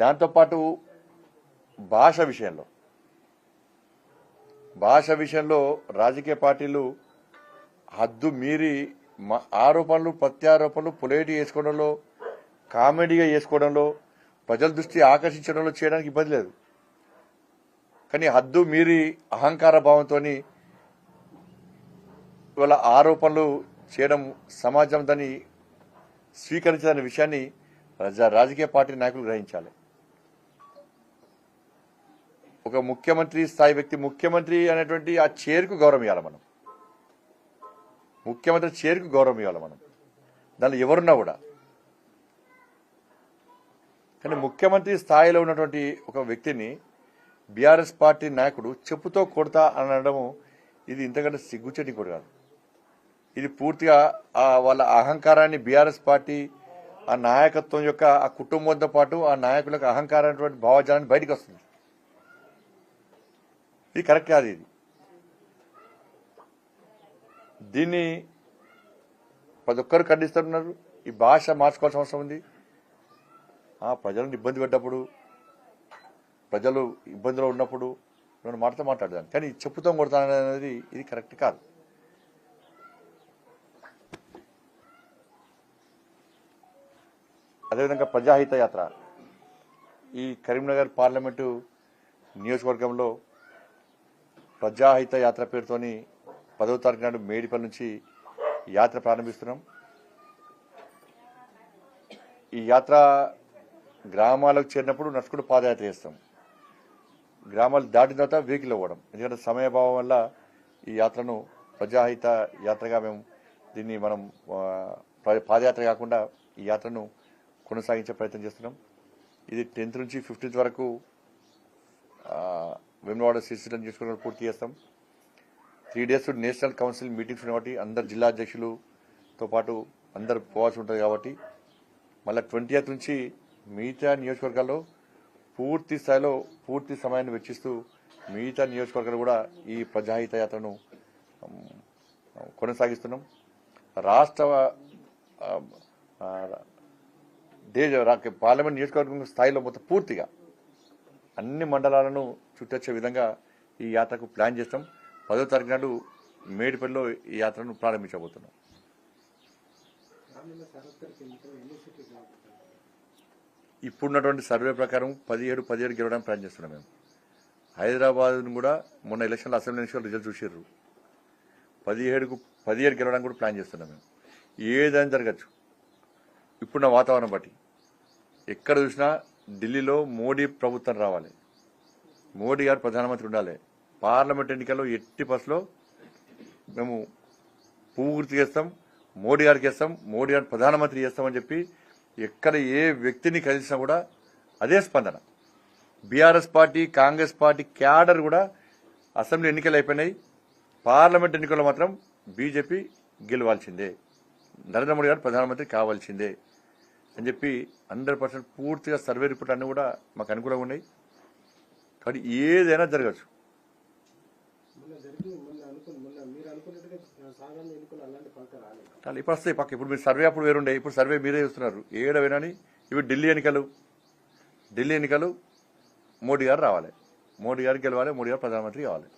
దాంతోపాటు భాష విషయంలో. భాష విషయంలో రాజకీయ పార్టీలు హద్దు మీరి ఆరోపణలు ప్రత్యారోపణలు పొలేటి చేసుకోవడంలో కామెడీగా చేసుకోవడంలో ప్రజల దృష్టి ఆకర్షించడంలో చేయడానికి ఇబ్బంది లేదు. కానీ హద్దు మీరి అహంకార భావంతో ఇవాళ ఆరోపణలు చేయడం సమాజం దాన్ని స్వీకరించదనే విషయాన్ని రాజకీయ పార్టీ నాయకులు గ్రహించాలి. ఒక ముఖ్యమంత్రి స్థాయి వ్యక్తి ముఖ్యమంత్రి అనేటువంటి ఆ చైర్కు గౌరవం ఇవ్వాలి మనం. ముఖ్యమంత్రి చైర్కు గౌరవం ఇవ్వాలి మనం. దానిలో ఎవరున్నా కూడా. కానీ ముఖ్యమంత్రి స్థాయిలో ఉన్నటువంటి ఒక వ్యక్తిని బీఆర్ఎస్ పార్టీ నాయకుడు చెప్పుతో కొడతా అనడము ఇది ఇంతకంటే సిగ్గుచెట్టి కూడా కాదు. ఇది పూర్తిగా వాళ్ళ అహంకారాన్ని బీఆర్ఎస్ పార్టీ ఆ నాయకత్వం యొక్క ఆ కుటుంబంతో పాటు ఆ నాయకులకు అహంకారమైనటువంటి భావజాలాన్ని బయటకు వస్తుంది. ఇది కరెక్ట్ కాదు ఇది. దీన్ని ప్రతి ఒక్కరు ఖండిస్తున్నారు. ఈ భాష మార్చుకోవాల్సిన అవసరం ఉంది. ఆ ప్రజలను ఇబ్బంది పెట్టినప్పుడు ప్రజలు ఇబ్బందిలో ఉన్నప్పుడు నేను మాటతో మాట్లాడదాను కానీ చెప్పుతో కొడతాననేది ఇది కరెక్ట్ కాదు. అదేవిధంగా ప్రజాహిత యాత్ర ఈ కరీంనగర్ పార్లమెంటు నియోజకవర్గంలో ప్రజాహిత యాత్ర పేరుతోని పదో తారీఖు నాడు మేడిపల్లి నుంచి యాత్ర ప్రారంభిస్తున్నాం. ఈ యాత్ర గ్రామాలకు చేరినప్పుడు నడుచుకుంటూ పాదయాత్ర చేస్తాం. గ్రామాలు దాటిన తర్వాత వెహికల్ అవ్వడం ఎందుకంటే సమయభావం వల్ల ఈ యాత్రను ప్రజాహిత యాత్రగా మేము దీన్ని మనం పాదయాత్ర కాకుండా ఈ యాత్రను కొనసాగించే ప్రయత్నం చేస్తున్నాం. ఇది టెన్త్ నుంచి ఫిఫ్టీన్త్ వరకు ఆ, వేములవాడ శ్రీశైలం చేసుకుని పూర్తి చేస్తాం. Three days national council meetings ఉన్నాయి కాబట్టి అందరు జిల్లా అధ్యక్షులతో పాటు అందరు పోవాల్సి ఉంటుంది కాబట్టి మళ్ళీ ట్వంటీ నుంచి మిగతా నియోజకవర్గాల్లో పూర్తి స్థాయిలో పూర్తి సమయాన్ని వెచ్చిస్తూ మిగతా నియోజకవర్గాలు కూడా ఈ ప్రజాహిత యాత్రను కొనసాగిస్తున్నాం. రాష్ట్ర దేశ పార్లమెంట్ నియోజకవర్గం స్థాయిలో మొత్తం పూర్తిగా అన్ని మండలాలను చుట్టొచ్చే విధంగా ఈ యాత్రకు ప్లాన్ చేస్తాం. పదో తారీఖు నాడు మేడిపల్లిలో ఈ యాత్రను ప్రారంభించబోతున్నాం. ఇప్పుడున్నటువంటి సర్వే ప్రకారం పదిహేడు పదిహేడు గెలవడానికి ప్లాన్ చేస్తున్నాం మేము. హైదరాబాద్ను కూడా మొన్న ఎలక్షన్లో అసెంబ్లీ ఎలక్షన్ రిజల్ట్ చూసారు పదిహేడుకు పదిహేడు గెలవడానికి కూడా ప్లాన్ చేస్తున్నాం మేము. ఏదైనా జరగచ్చు. ఇప్పుడున్న వాతావరణం బట్టి. ఎక్కడ చూసినా ఢిల్లీలో మోడీ ప్రభుత్వం రావాలి. మోడీ గారు ప్రధానమంత్రి ఉండాలి. పార్లమెంట్ ఎన్నికల్లో ఎట్టి బస్సులో మేము పూర్తి చేస్తాం. మోడీ గారికి చేస్తాం. మోడీ గారిని ప్రధానమంత్రి చేస్తామని చెప్పి ఎక్కడ ఏ వ్యక్తిని కలిసినా కూడా అదే స్పందన. BRS party Congress party cadre కూడా అసెంబ్లీ ఎన్నికలు అయిపోయినాయి. పార్లమెంట్ ఎన్నికల్లో మాత్రం బీజేపీ గెలవాల్సిందే. నరేంద్ర మోడీ గారు ప్రధానమంత్రి కావాల్సిందే. అని చెప్పి హండ్రెడ్ పర్సెంట్ పూర్తిగా సర్వే రిపోర్ట్ అన్ని కూడా మాకు అనుకూలంగా ఉన్నాయి. కాబట్టి ఏదైనా జరగచ్చు. ఇప్పుడు వస్తాయి పక్క ఇప్పుడు మీరు సర్వే అప్పుడు వేరుండే ఇప్పుడు సర్వే మీరే చూస్తున్నారు. ఏడ ఇవి ఢిల్లీ ఎన్నికలు. ఢిల్లీ ఎన్నికలు మోడీ గారు రావాలి. మోడీ గారు గెలవాలి మోడీ గారు ప్రధానమంత్రి కావాలి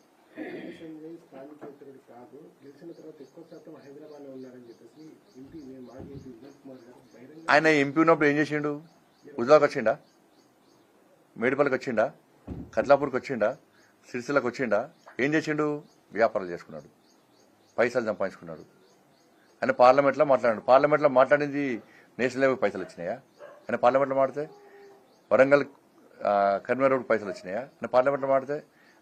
విషయంలో స్థానికేతరుడు కాదు గెలిచిన తర్వాత ఎక్కువ శాతం హైదరాబాద్లో ఉన్నారని చెప్పేసి ఎంపీ మేము మాజీ ఎంపీ వినోద్ కుమార్ గారు బహిరంగ ఆయన ఎంపీ ఉన్నప్పుడు ఏం చేసిండు? ఉజ్వాకి వచ్చిండా? మేడిపల్లికి వచ్చిండా? కట్లాపూర్కి వచ్చిండా? సిరిసిల్లకి వచ్చిండా? ఏం చేసిండు? వ్యాపారాలు చేసుకున్నాడు. పైసలు సంపాదించుకున్నాడు. ఆయన పార్లమెంట్లో మాట్లాడాడు పార్లమెంట్లో మాట్లాడింది నేషనల్ లెవెల్ పైసలు వచ్చినాయా? ఆయన పార్లమెంట్లో మాడితే వరంగల్ ఆ, కన్వీనర్ రోడ్ పైసలు వచ్చినాయా? ఆయన పార్లమెంట్లో మాడితే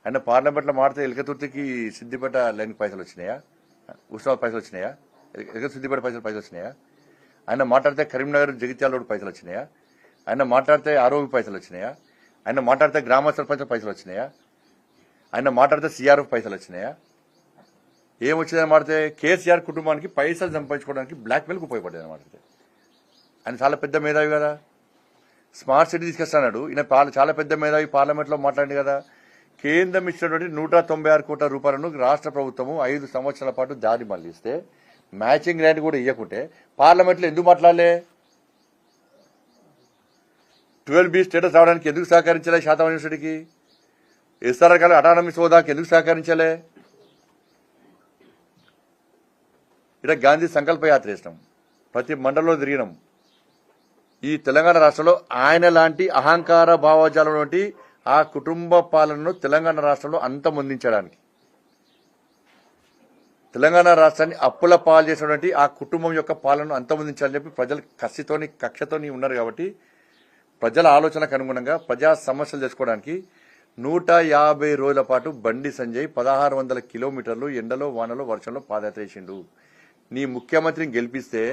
ఆయన పార్లమెంట్లో మాడితే ఎలకతుర్తికి సిద్దిపేట లైన్కి పైసలు వచ్చినాయా? ఉత్సవాల పైసలు వచ్చినాయా? ఎలక సిద్దిపేట పైసలు పైసలు వచ్చినాయా? ఆయన మాట్లాడితే కరీంనగర్ జగిత్యాల పైసలు వచ్చినాయా? ఆయన మాట్లాడితే ఆరోగ్య పైసలు వచ్చినాయా? ఆయన మాట్లాడితే గ్రామ సర్పంచ్ పైసలు వచ్చినాయా? ఆయన మాట్లాడితే సిఆర్ఎఫ్ పైసలు వచ్చినాయా? ఏం వచ్చిందని మాడితే కేసీఆర్ కుటుంబానికి పైసలు సంపాదించుకోవడానికి బ్లాక్ మెయిల్కి ఉపయోగపడేది మాట్లాడితే. ఆయన చాలా పెద్ద మేధావి కదా. స్మార్ట్ సిటీ తీసుకొస్తాడు ఈయన పాల- చాలా పెద్ద మేధావి. పార్లమెంట్లో మాట్లాడింది కదా. కేంద్రం ఇచ్చినటువంటి నూట తొంభై ఆరు కోట్ల రూపాయలను రాష్ట్ర ప్రభుత్వము ఐదు సంవత్సరాల పాటు దారి మళ్ళిస్తే మ్యాచింగ్ గ్రాంట్ కూడా ఇవ్వకుంటే పార్లమెంట్లో ఎందుకు మాట్లాడలే? ట్వెల్వ్ బి స్టేటస్ రావడానికి ఎందుకు సహకరించలే శాతం యూనివర్సిటీకి? ఎస్ఆర్ఆర్ కాలం అటానమీస్ హోదాకి ఎందుకు సహకరించలే? ఇక్కడ గాంధీ సంకల్ప యాత్ర చేసినాం ప్రతి మండలంలో తిరిగినాం. ఈ తెలంగాణ రాష్ట్రంలో ఆయన లాంటి అహంకార భావజాలం వంటి ఆ కుటుంబ పాలనను తెలంగాణ రాష్ట్రంలో అంతమొందించడానికి. తెలంగాణ రాష్ట్రాన్ని అప్పుల పాలు చేసినటువంటి ఆ కుటుంబం యొక్క పాలనను అంతమొందించాలని చెప్పి ప్రజలు కసితోని కక్షతోని ఉన్నారు కాబట్టి ప్రజల ఆలోచనకు అనుగుణంగా ప్రజా సమస్యలు చేసుకోవడానికి నూట యాభై రోజుల పాటు బండి సంజయ్ పదహారు వందల కిలోమీటర్లు ఎండలో వానలో వర్షంలో పాదయాత్ర చేసిండు. నీ ముఖ్యమంత్రిని గెలిపిస్తే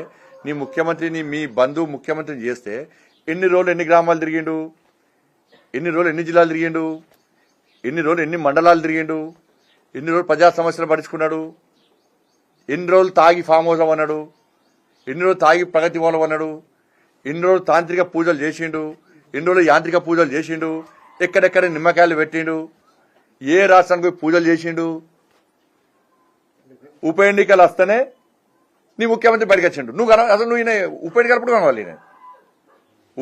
నీ ముఖ్యమంత్రిని మీ బంధువు ముఖ్యమంత్రిని చేస్తే ఎన్ని రోజులు ఎన్ని గ్రామాలు తిరిగిండు? ఎన్ని రోజులు ఎన్ని జిల్లాలు తిరిగిండు? ఎన్ని రోజులు ఎన్ని మండలాలు తిరిగిండు? ఎన్ని రోజులు ప్రజా సమస్యలు పరుచుకున్నాడు ఎన్ని రోజులు తాగి ఫామ్ హౌస్ అన్నాడు ఎన్ని రోజులు తాగి ప్రగతి భవనం అన్నాడు ఎన్ని రోజులు తాంత్రిక పూజలు చేసిండు ఎన్ని రోజులు యాంత్రిక పూజలు చేసిండు ఎక్కడెక్కడ నిమ్మకాయలు పెట్టిండు ఏ రాష్ట్రానికి పోయి పూజలు చేసిండు. ఉప ఎన్నికలు వస్తేనే నీ ముఖ్యమంత్రి బయటకు వచ్చిండు. నువ్వు కన అసలు నువ్వు ఈయన ఉప ఎన్నికలప్పుడు కనవాలి ఈయన?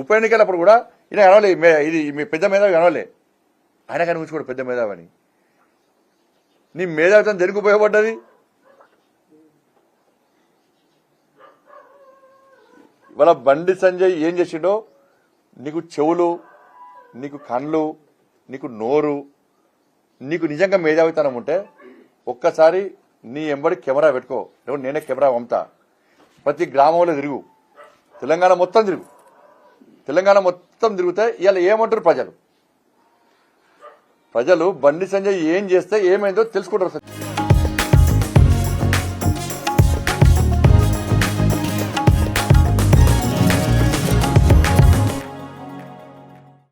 ఉప ఎన్నికలప్పుడు కూడా ఈయన కనవాలి ఇది మీ పెద్ద మేధావి కనవాలి. ఆయన కనిపించుకోడు పెద్ద మేధావి అని నీ మేధావితం దేనికి ఉపయోగపడ్డది? ఇవాళ బండి సంజయ్ ఏం చేసిండో? నీకు చెవులు నీకు కళ్ళు నీకు నోరు నీకు నిజంగా మేధావితనం ఉంటే ఒక్కసారి నీ ఎంబడి కెమెరా పెట్టుకో. లేకుంటే నేనే కెమెరా పంపుతా. ప్రతి గ్రామంలో తిరుగు. తెలంగాణ మొత్తం తిరుగు. తెలంగాణ మొత్తం తిరిగితే ఇవాళ ఏమంటారు ప్రజలు? ప్రజలు బండి సంజయ్ ఏం చేస్తే ఏమైందో తెలుసుకుంటారు.